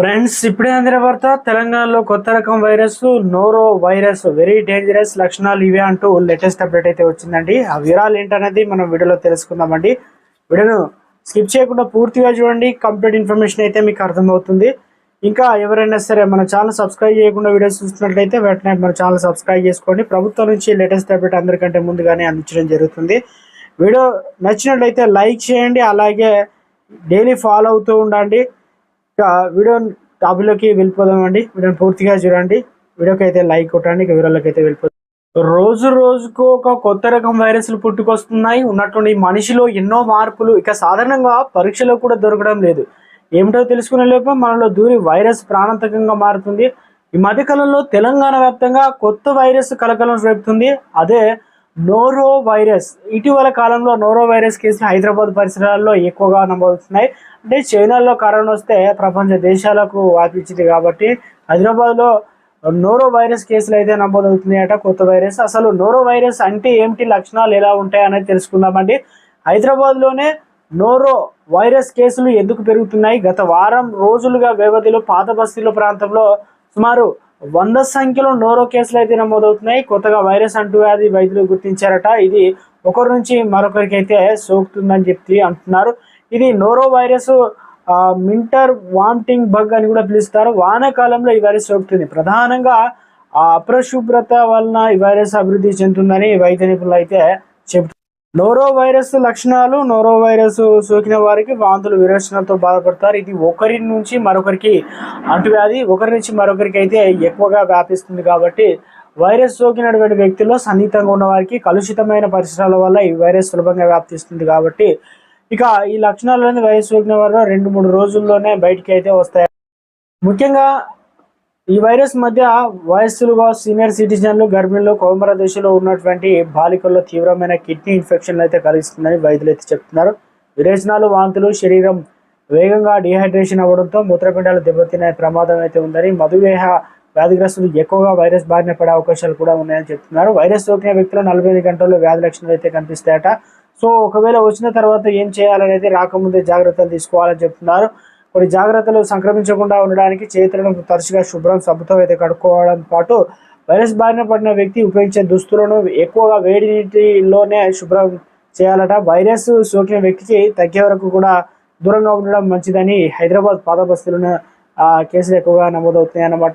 Friends ఇప్పుడే అందిన వార్త తెలంగాణలో కొత్త రకం virus norovirus very dangerous లక్షణాలు ఇవే అంటూ లేటెస్ట్ అప్డేట్ అయితే వచ్చిందండి. ఆ వివరాలు ఏంటనేది మనం వీడియోలో తెలుసుకుందామండి. వీడియోను స్కిప్ చేయకుండా పూర్తిగా చూడండి. కంప్లీట్ ఇన్ఫర్మేషన్ అయితే మీకు అర్థమవుతుంది. ఇంకా ఎవరైనా సరే మన ఛానల్ సబ్స్క్రైబ్ చేయకుండా వీడియోస్ చూస్తున్నట్లయితే వెంటనే మన ఛానల్ సబ్స్క్రైబ్ చేసుకోండి. ప్రభుత్వం నుంచి లేటెస్ట్ అప్డేట్ అందరికంటే ముందుగానే అందించడం జరుగుతుంది. వీడియో నచ్చినట్లయితే లైక్ చేయండి. అలాగే డైలీ ఫాలో అవుతూ ఉండండి. ఇక వీడియో టాపిక్లోకి వెళ్ళిపోదామండి. వీడియోని పూర్తిగా చూడండి. వీడియోకి అయితే లైక్ కొట్టండి. ఇక వీడియోలోకి అయితే వెళ్ళిపోతాం రోజు రోజుకు ఒక కొత్త రకం వైరస్లు పుట్టుకొస్తున్నాయి. ఉన్నటువంటి మనిషిలో ఎన్నో మార్పులు. ఇక సాధారణంగా పరీక్షలో కూడా దొరకడం లేదు. ఏమిటో తెలుసుకునే లోపల మనలో దూరి వైరస్ ప్రాణాంతకంగా మారుతుంది. ఈ మధ్యకాలంలో తెలంగాణ వ్యాప్తంగా కొత్త వైరస్ కలకలం రేపుతుంది. అదే నోరో వైరస్ ఇటీవల కాలంలో నోరో వైరస్ కేసులు హైదరాబాద్ పరిసరాల్లో ఎక్కువగా నమోదవుతున్నాయి. అంటే చైనాలో కరోనా వస్తే ప్రపంచ దేశాలకు వ్యాపించింది కాబట్టి హైదరాబాద్లో నోరో వైరస్ కేసులు అయితే నమోదవుతున్నాయట కొత్త వైరస్. అసలు నోరో వైరస్ అంటే ఏమిటి? లక్షణాలు ఎలా ఉంటాయి అనేది తెలుసుకుందామండి. హైదరాబాద్లోనే నోరో వైరస్ కేసులు ఎందుకు పెరుగుతున్నాయి? గత వారం రోజులుగా వ్యవధిలో పాత బస్తీల ప్రాంతంలో సుమారు వంద సంఖ్యలో నోరో కేసులు అయితే నమోదవుతున్నాయి. కొత్తగా వైరస్ అంటువ్యాధి వైద్యులు గుర్తించారట. ఇది ఒకరి నుంచి మరొకరికి అయితే సోకుతుందని చెప్పి అంటున్నారు. ఇది నోరో వైరస్ ఆ, మింటర్ వామిటింగ్ బగ్ అని కూడా పిలుస్తారు. వానాకాలంలో ఈ వైరస్ సోకుతుంది. ప్రధానంగా ఆ వలన ఈ వైరస్ అభివృద్ధి చెందుతుందని వైద్య నిపుణులు అయితే చెబుతున్నారు. నోరో వైరస్ లక్షణాలు నోరో వైరస్ సోకిన వారికి వాంతులు విరోచనాలతో బాధపడతారు. ఇది ఒకరి నుంచి మరొకరికి అంటువ్యాధి ఒకరి నుంచి మరొకరికి అయితే ఎక్కువగా వ్యాపిస్తుంది కాబట్టి వైరస్ సోకినటువంటి వ్యక్తుల్లో సన్నిహితంగా ఉన్న వారికి కలుషితమైన పరిసరాల వల్ల ఈ వైరస్ సులభంగా వ్యాప్తిస్తుంది కాబట్టి ఇక ఈ లక్షణాలన్నీ వైరస్ సోకిన వారు రెండు మూడు రోజుల్లోనే బయటికి అయితే వస్తాయి. ముఖ్యంగా ఈ వైరస్ మధ్య వయస్సులుగా సీనియర్ సిటిజన్లు గర్భిణులు కోమర దశలో ఉన్నటువంటి బాలికల్లో తీవ్రమైన కిడ్నీ ఇన్ఫెక్షన్లు అయితే కలిగిస్తుందని వైద్యులు అయితే చెప్తున్నారు. విరేచనాలు వాంతులు శరీరం వేగంగా డిహైడ్రేషన్ అవ్వడంతో మూత్రపిండాలు దెబ్బతినే ప్రమాదం అయితే ఉందని మధుమేహ వ్యాధిగ్రస్తులు ఎక్కువగా వైరస్ బారిన పడే అవకాశాలు కూడా ఉన్నాయని చెప్తున్నారు. వైరస్ సోకిన వ్యక్తులు నలభై ఐదు గంటల్లో వ్యాధి లక్షణాలు అయితే కనిపిస్తాయట. సో ఒకవేళ వచ్చిన తర్వాత ఏం చేయాలనేది రాకముందే జాగ్రత్తలు తీసుకోవాలని చెప్తున్నారు. కొన్ని జాగ్రత్తలు సంక్రమించకుండా ఉండడానికి చేతులను తరచుగా శుభ్రం సబ్బుతో అయితే కడుక్కోవడం పాటు వైరస్ బారిన పడిన వ్యక్తి ఉపయోగించే దుస్తులను ఎక్కువగా వేడి నీటిలోనే శుభ్రం చేయాలట. వైరస్ సోకిన వ్యక్తికి తగ్గే వరకు కూడా దూరంగా ఉండడం మంచిదని హైదరాబాద్ పాత కేసులు ఎక్కువగా నమోదవుతున్నాయి అన్నమాట